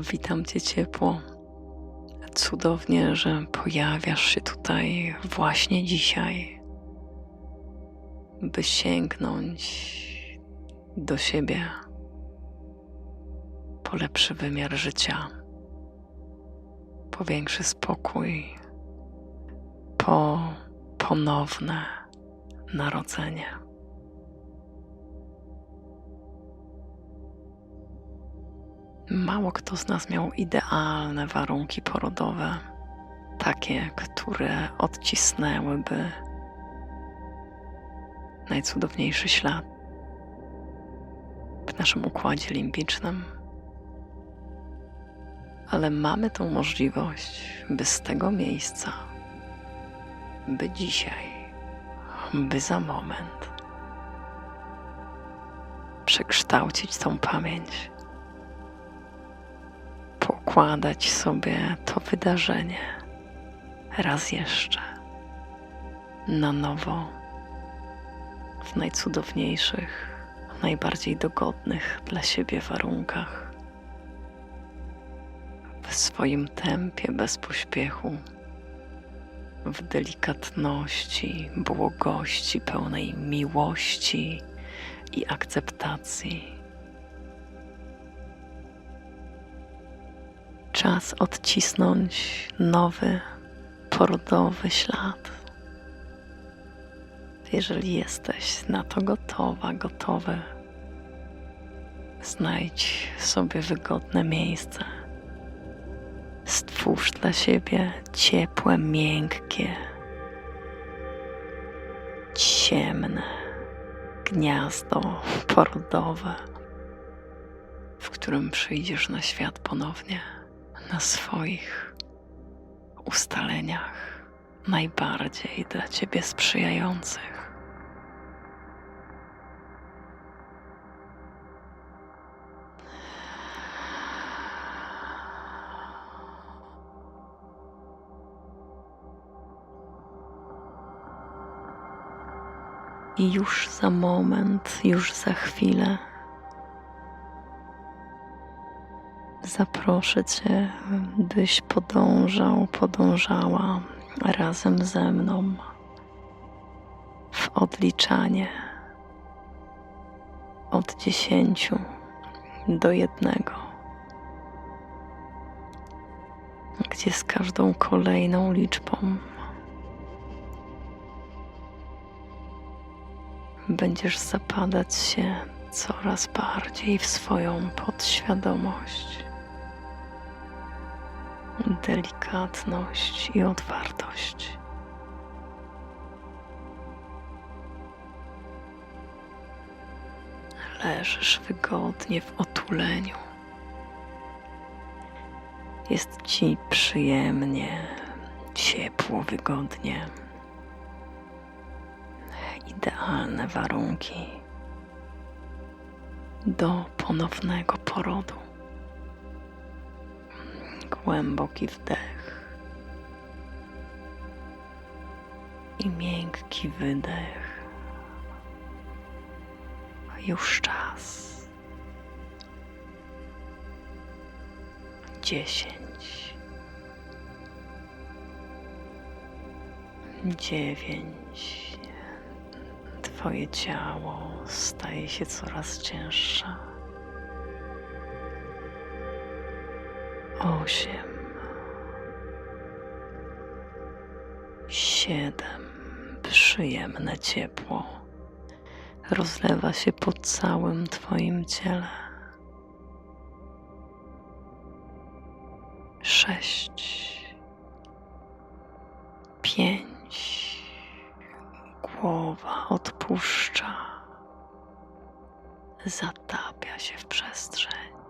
Witam Cię ciepło. Cudownie, że pojawiasz się tutaj właśnie dzisiaj, by sięgnąć do siebie po lepszy wymiar życia, po większy spokój, po ponowne narodzenie. Mało kto z nas miał idealne warunki porodowe, takie, które odcisnęłyby najcudowniejszy ślad w naszym układzie limbicznym. Ale mamy tą możliwość, by z tego miejsca, by dzisiaj, by za moment przekształcić tą pamięć pokładać sobie to wydarzenie raz jeszcze na nowo w najcudowniejszych, najbardziej dogodnych dla siebie warunkach, w swoim tempie, bez pośpiechu, w delikatności, błogości, pełnej miłości i akceptacji. Czas odcisnąć nowy, porodowy ślad. Jeżeli jesteś na to gotowa, gotowy, znajdź sobie wygodne miejsce. Stwórz dla siebie ciepłe, miękkie, ciemne gniazdo porodowe, w którym przyjdziesz na świat ponownie na swoich ustaleniach najbardziej dla Ciebie sprzyjających. I już za moment, już za chwilę zaproszę Cię, byś podążał, podążała razem ze mną w odliczanie od dziesięciu do jednego, gdzie z każdą kolejną liczbą będziesz zapadać się coraz bardziej w swoją podświadomość delikatność i otwartość. Leżysz wygodnie w otuleniu. Jest ci przyjemnie, ciepło, wygodnie. Idealne warunki do ponownego porodu głęboki wdech i miękki wydech. Już czas. Dziesięć. Dziewięć. Twoje ciało staje się coraz cięższe. Osiem, siedem. Przyjemne ciepło rozlewa się po całym Twoim ciele. Sześć, pięć. Głowa odpuszcza, zatapia się w przestrzeń.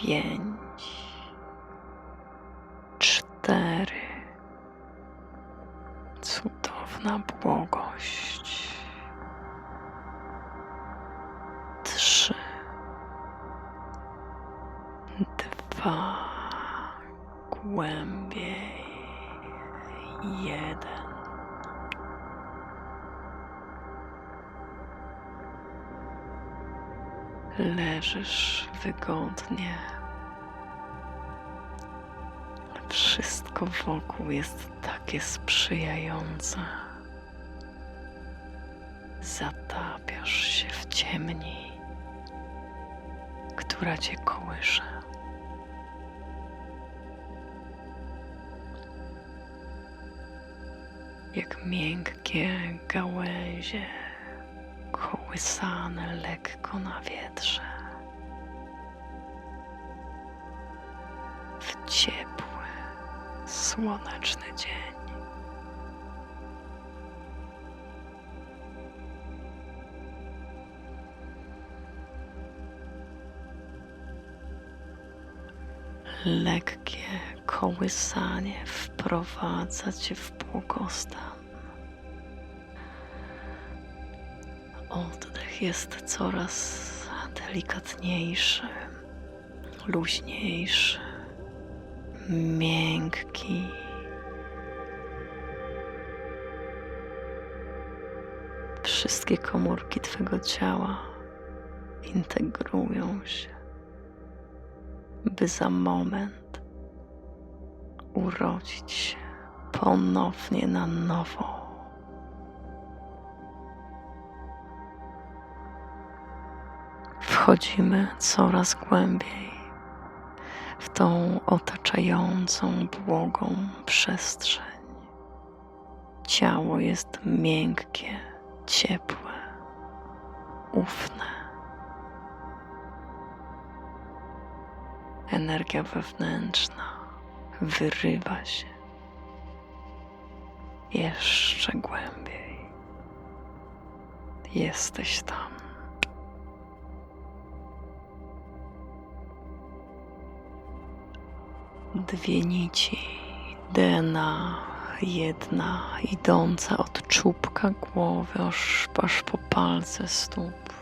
Pięć, cztery. Cudowna błogość. Wygodnie. Wszystko wokół jest takie sprzyjające. Zatapiasz się w ciemni, która cię kołysze. Jak miękkie gałęzie kołysane lekko na wietrze. Słoneczny dzień. Lekkie kołysanie wprowadza cię w błogostan. Oddech jest coraz delikatniejszy, luźniejszy, miękki. Wszystkie komórki Twego ciała integrują się, by za moment urodzić się ponownie na nowo. Wchodzimy coraz głębiej w tą otaczającą błogą przestrzeń. Ciało jest miękkie, ciepłe, ufne. Energia wewnętrzna wyrywa się jeszcze głębiej. Jesteś tam. Dwie nici. DNA, jedna idąca od czubka głowy aż, aż po palce stóp,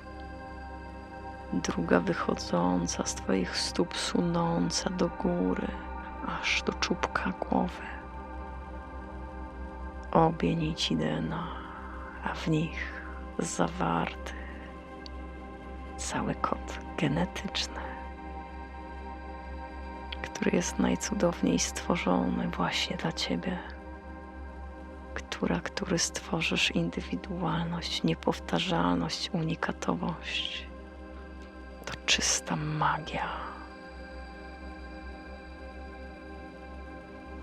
druga wychodząca z Twoich stóp, sunąca do góry, aż do czubka głowy. Obie nici DNA, a w nich zawarty cały kod genetyczny który jest najcudowniej stworzony właśnie dla Ciebie, która, który stworzysz indywidualność, niepowtarzalność, unikatowość. To czysta magia.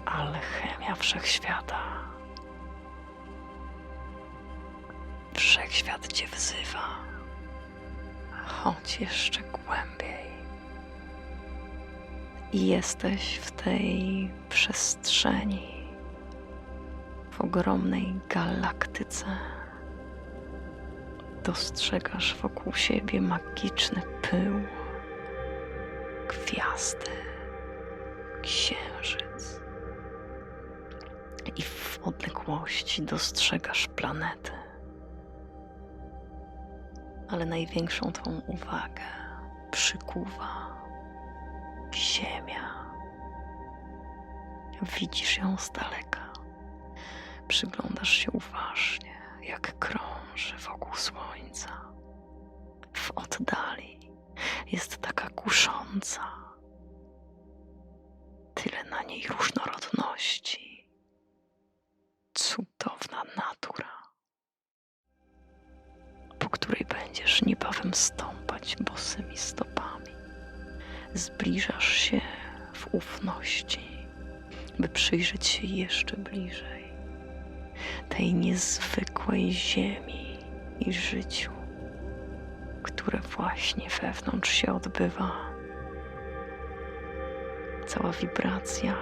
Alchemia wszechświata. Wszechświat Cię wzywa. Chodź jeszcze głębiej i jesteś w tej przestrzeni, w ogromnej galaktyce. Dostrzegasz wokół siebie magiczny pył, gwiazdy, księżyc. I w odległości dostrzegasz planety. Ale największą tą uwagę przykuwa Ziemia. Widzisz ją z daleka. Przyglądasz się uważnie, jak krąży wokół Słońca. W oddali jest taka kusząca. Tyle na niej różnorodności. Cudowna natura, po której będziesz niebawem stąpać bosymi stopami zbliżasz się w ufności, by przyjrzeć się jeszcze bliżej tej niezwykłej ziemi i życiu, które właśnie wewnątrz się odbywa. Cała wibracja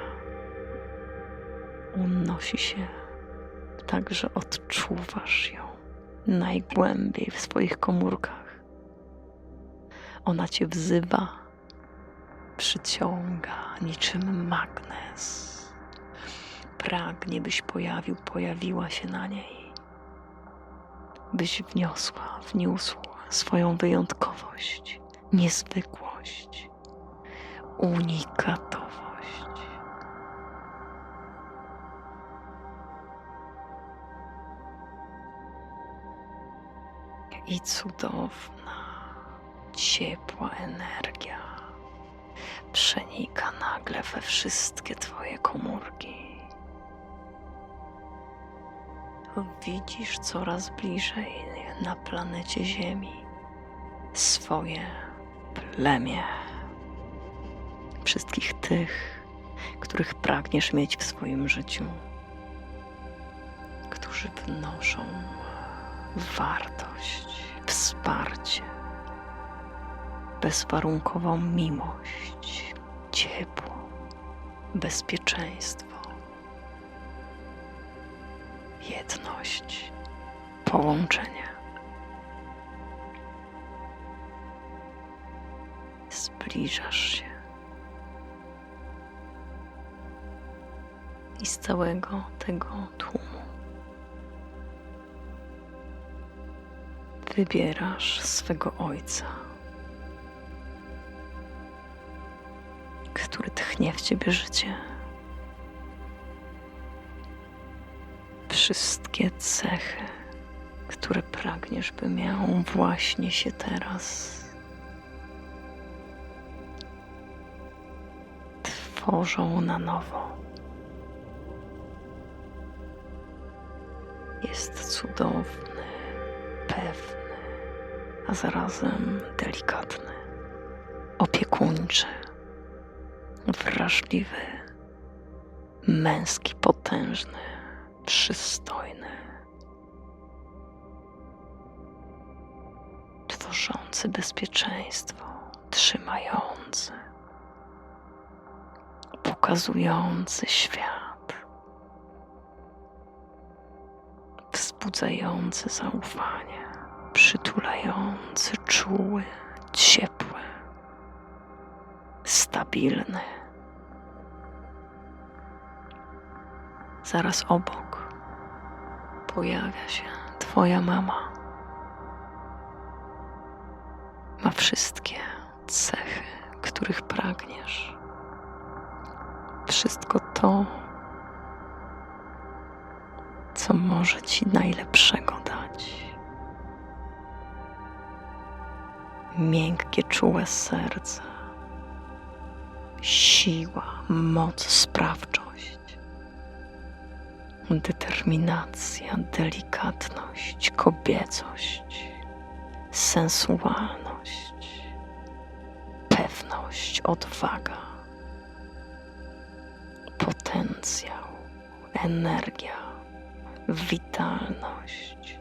unosi się, tak że odczuwasz ją najgłębiej w swoich komórkach. Ona cię wzywa przyciąga niczym magnes. Pragnie, byś pojawił, pojawiła się na niej, byś wniosła, wniósł swoją wyjątkowość, niezwykłość, unikatowość. I cudowna ciepła energia przenika nagle we wszystkie Twoje komórki. Widzisz coraz bliżej na planecie Ziemi swoje plemię. Wszystkich tych, których pragniesz mieć w swoim życiu, którzy wnoszą wartość, wsparcie, bezwarunkową miłość, ciepło, bezpieczeństwo, jedność, połączenie. Zbliżasz się i z całego tego tłumu wybierasz swego ojca, który tchnie w ciebie życie. Wszystkie cechy, które pragniesz, by miał właśnie się teraz. Tworzą na nowo. Jest cudowny, pewny, a zarazem delikatny, opiekuńczy, wrażliwy, męski, potężny, przystojny, tworzący bezpieczeństwo, trzymający, pokazujący świat, wzbudzający zaufanie, przytulający, czuły, ciepły, stabilny. Zaraz obok pojawia się Twoja mama. Ma wszystkie cechy, których pragniesz. Wszystko to, co może Ci najlepszego dać. Miękkie, czułe serce, siła, moc, sprawczość, determinacja, delikatność, kobiecość, sensualność, pewność, odwaga, potencjał, energia, witalność,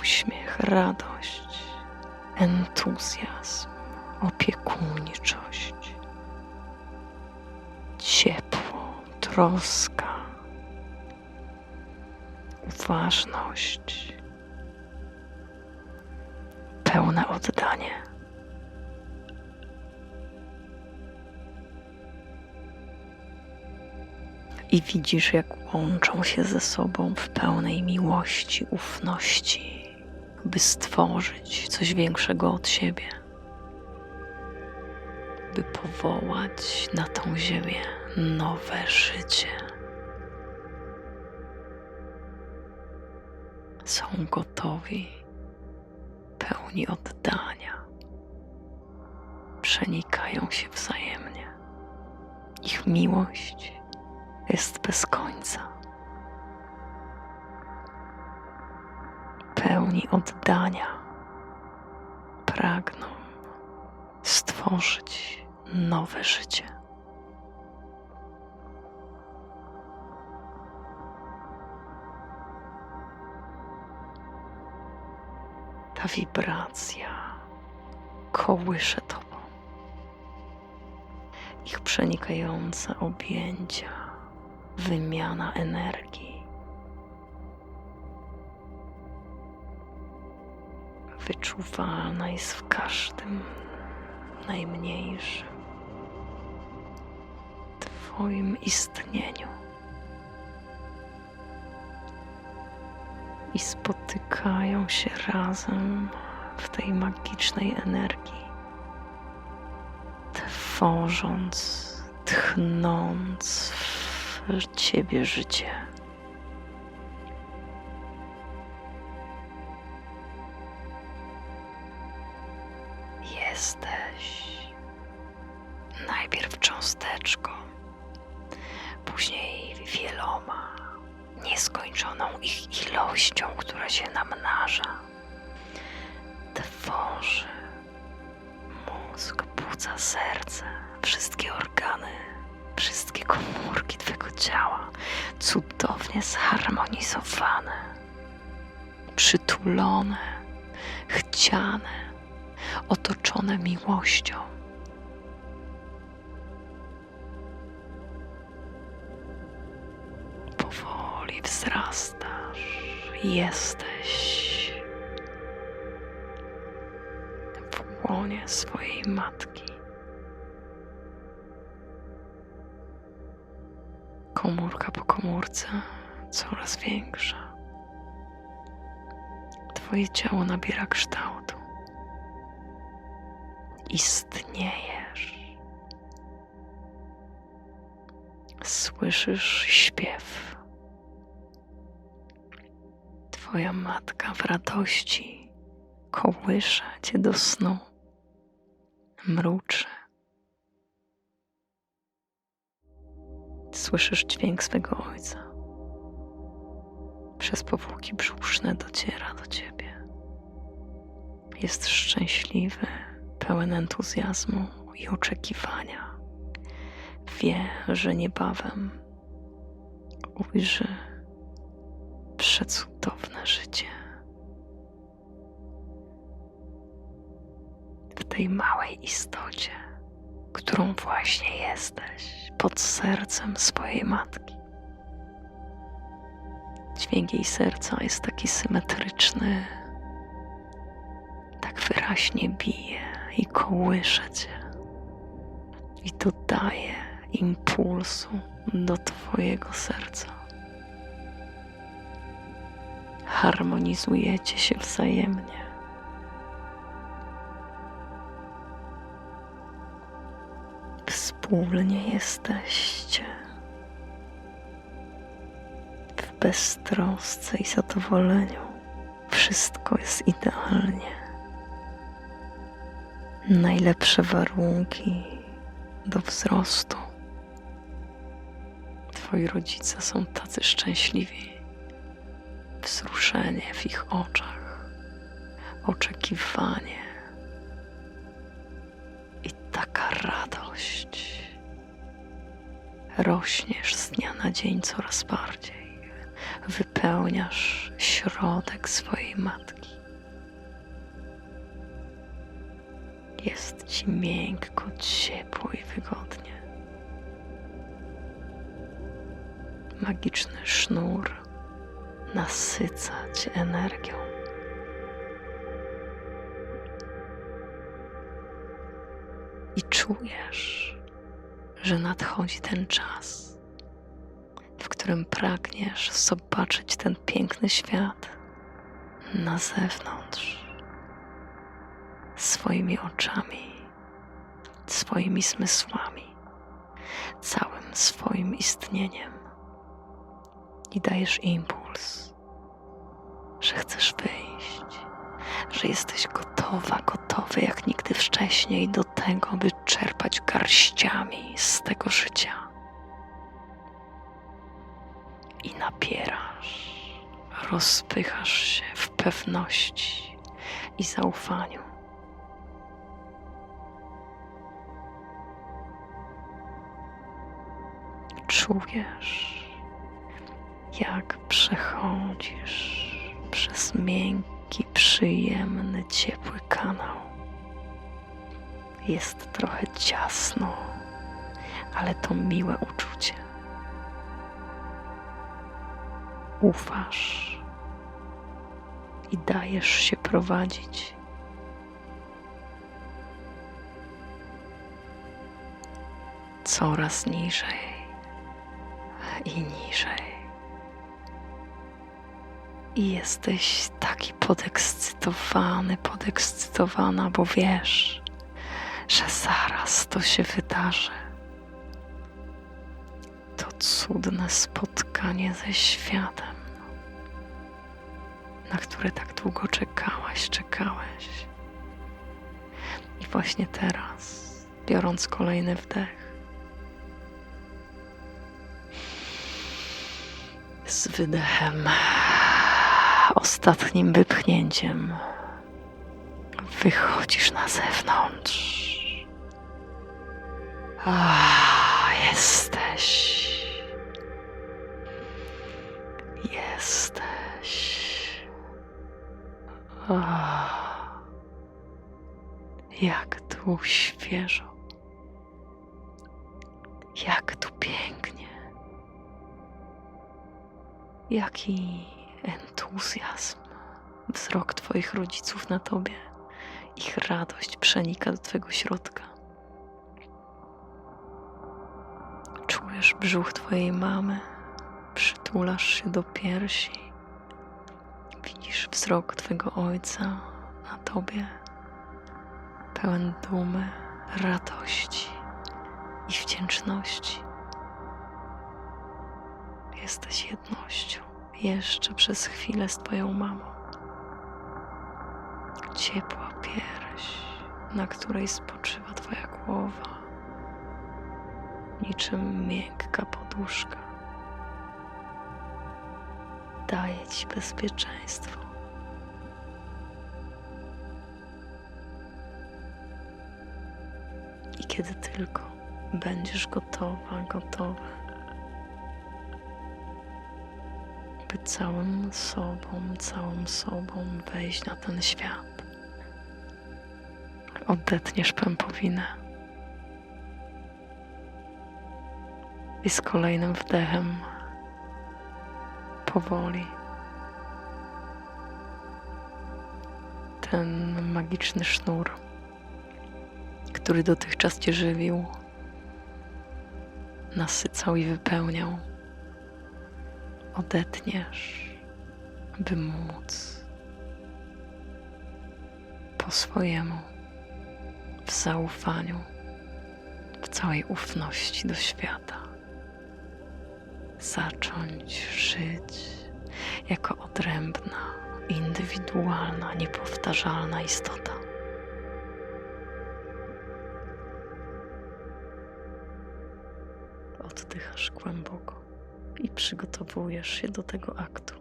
uśmiech, radość, entuzjazm, opiekuńczość, ciepło, troska, uważność, pełne oddanie. I widzisz, jak łączą się ze sobą w pełnej miłości, ufności, by stworzyć coś większego od siebie, by powołać na tą ziemię nowe życie. Są gotowi, pełni oddania, przenikają się wzajemnie. Ich miłość jest bez końca. Pełni oddania pragną stworzyć nowe życie. Wibracja kołysze tobą. Ich przenikające objęcia wymiana energii. Wyczuwalna jest w każdym najmniejszym Twoim istnieniu. I spotykają się razem w tej magicznej energii, tworząc, tchnąc w Ciebie życie. jesteś. Najpierw cząsteczką, później wieloma, nieskończoną ich ilością, która się namnaża. Tworzy mózg, płuca, serce, wszystkie organy, wszystkie komórki Twojego ciała cudownie zharmonizowane, przytulone, chciane, otoczone miłością. Wzrastasz, jesteś w łonie swojej matki. Komórka po komórce coraz większa. Twoje ciało nabiera kształtu. Istniejesz. Słyszysz śpiew. Twoja matka w radości kołysze cię do snu, mruczy. Słyszysz dźwięk swego ojca. Przez powłoki brzuszne dociera do ciebie. Jest szczęśliwy, pełen entuzjazmu i oczekiwania. Wie, że niebawem ujrzy przecudowne życie. W tej małej istocie, którą właśnie jesteś, pod sercem swojej matki. Dźwięk jej serca jest taki symetryczny, tak wyraźnie bije i kołysze cię i dodaje impulsu do Twojego serca. Harmonizujecie się wzajemnie. Wspólnie jesteście w beztrosce i zadowoleniu. Wszystko jest idealnie. Najlepsze warunki do wzrostu. Twoi rodzice są tacy szczęśliwi. W ich oczach, oczekiwanie i taka radość. Rośniesz z dnia na dzień coraz bardziej. Wypełniasz środek swojej matki. Jest ci miękko, ciepło i wygodnie. Magiczny sznur nasyca cię energią. I czujesz, że nadchodzi ten czas, w którym pragniesz zobaczyć ten piękny świat na zewnątrz swoimi oczami, swoimi zmysłami, całym swoim istnieniem i dajesz impuls, że chcesz wyjść, że jesteś gotowa, gotowy jak nigdy wcześniej do tego, by czerpać garściami z tego życia. I napierasz, rozpychasz się w pewności i zaufaniu. Czujesz, jak przechodzisz przez miękki, przyjemny, ciepły kanał. Jest trochę ciasno, ale to miłe uczucie. Ufasz i dajesz się prowadzić. Coraz niżej i niżej. I jesteś taki podekscytowany, podekscytowana, bo wiesz, że zaraz to się wydarzy. To cudne spotkanie ze światem, na które tak długo czekałaś, czekałeś. I właśnie teraz, biorąc kolejny wdech, z wydechem, ostatnim wypchnięciem, wychodzisz na zewnątrz. Ah, jesteś. Jesteś. Ah, jak tu świeżo. Jak tu pięknie. Jaki entuzjazm. Wzrok Twoich rodziców na Tobie. Ich radość przenika do Twojego środka. Czujesz brzuch Twojej mamy. Przytulasz się do piersi. Widzisz wzrok Twojego ojca na Tobie. Pełen dumy, radości i wdzięczności. Jesteś jednością jeszcze przez chwilę z Twoją mamą. Ciepła pierś, na której spoczywa Twoja głowa, niczym miękka poduszka. Daje Ci bezpieczeństwo. I kiedy tylko będziesz gotowa, gotowy, całym sobą, całą sobą wejść na ten świat, odetniesz pępowinę. I z kolejnym wdechem powoli ten magiczny sznur, który dotychczas cię żywił, nasycał i wypełniał, odetniesz, by móc po swojemu, w zaufaniu, w całej ufności do świata zacząć żyć jako odrębna, indywidualna, niepowtarzalna istota. Oddychasz głęboko i przygotowujesz się do tego aktu.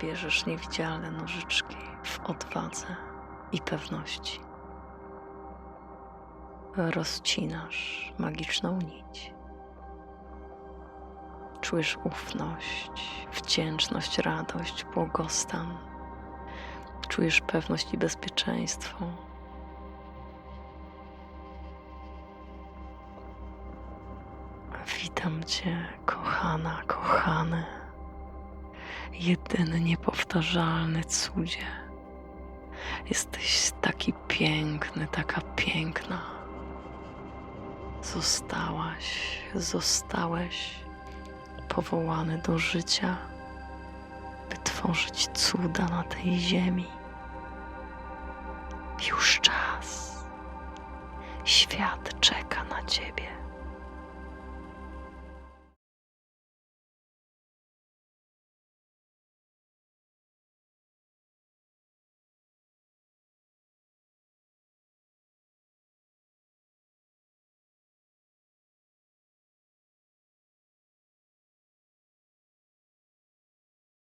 Bierzesz niewidzialne nożyczki w odwadze i pewności. Rozcinasz magiczną nić. Czujesz ufność, wdzięczność, radość, błogostan. Czujesz pewność i bezpieczeństwo. Witam Cię, kochana, kochany jedyny, niepowtarzalny cudzie. Jesteś taki piękny, taka piękna. Zostałaś, zostałeś powołany do życia, by tworzyć cuda na tej ziemi. Już czas. Świat czeka na ciebie.